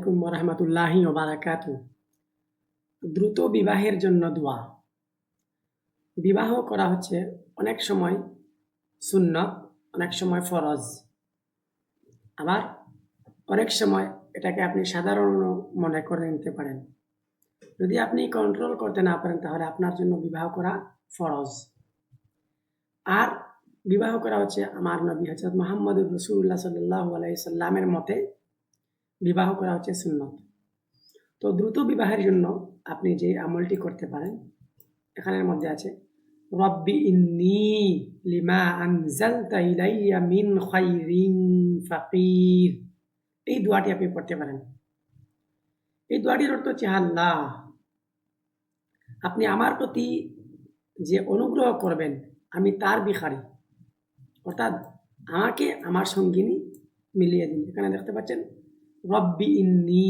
রহমতুল্লাহি ওবারাকাত দ্রুত বিবাহের জন্য দোয়া। বিবাহ করা হচ্ছে অনেক সময় সুন্নত, অনেক সময় ফরজ। আবার অনেক সময় এটাকে আপনি সাধারণ মনে করে নিতে পারেন। যদি আপনি কন্ট্রোল করতে না পারেন, তাহলে আপনার জন্য বিবাহ করা ফরজ। আর বিবাহ করা হচ্ছে আমার নবী হজরত মোহাম্মদ রসুল্লাহ সাল্লাহ আলাই সাল্লামের মতে বিবাহ করা হচ্ছে সুন্নত। তো দ্রুত বিবাহের জন্য আপনি যে আমলটি করতে পারেন, এখানের মধ্যে আছে, রব্বি ইন্নি লিমা আনজালতা ইলাইয়া মিন খাইরিন ফাকির। এই দোয়াটি আপনি পড়তে পারেন। এই দোয়াটির অর্থ হচ্ছে, আল্লাহ, আপনি আমার প্রতি যে অনুগ্রহ করবেন, আমি তার বিখারি অর্থাৎ আমাকে আমার সঙ্গিনী মিলিয়ে দিন। এখানে দেখতে পাচ্ছেন রব্বি ইন্নি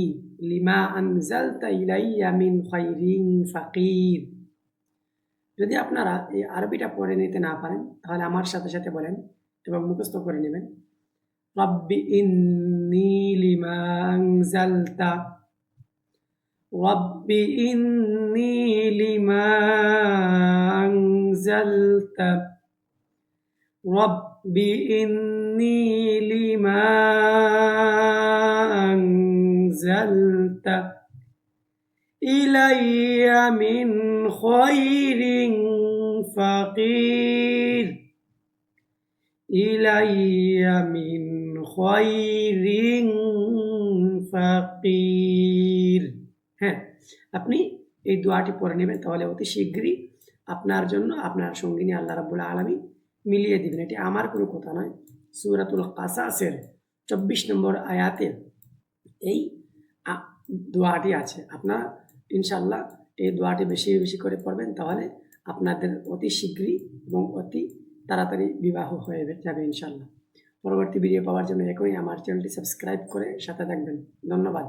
লিমা আনজালতা ইলাইয়া মিন খৈরিং ফাকির যদি আপনারা এই আরবিটা পড়ে নিতে না পারেন, তাহলে আমার সাথে সাথে বলেন এবং মুখস্থ করে নেবেন। রব্বি ইন্নি লিমা আনজালতা রব্বি ইন্নি লিমা আনজালতা রব্বি ইন্নি أنزلت إلي من خير فقير إلي من خير فقير হ্যাঁ আপনি এই দোয়াটি পড়ে নেবেন তাহলে অতি শীঘ্রই আপনার জন্য আপনার সঙ্গিনী আল্লাহ রাবুল আলমী মিলিয়ে দিবেন এটি আমার কোনো কথা নয় সুরাতুল কাসাসের চব্বিশ নম্বর আয়াতে এই আ- দোয়াটি আছে। আপনারা ইনশাল্লাহ এই দোয়াটি বেশি বেশি করে পড়বেন, তাহলে আপনাদের অতি শীঘ্রই এবং অতি তাড়াতাড়ি বিবাহ হয়ে যাবে ইনশাল্লাহ পরবর্তী ভিডিও পাওয়ার জন্য এখনই আমার চ্যানেলটি সাবস্ক্রাইব করে সাথে থাকবেন। ধন্যবাদ।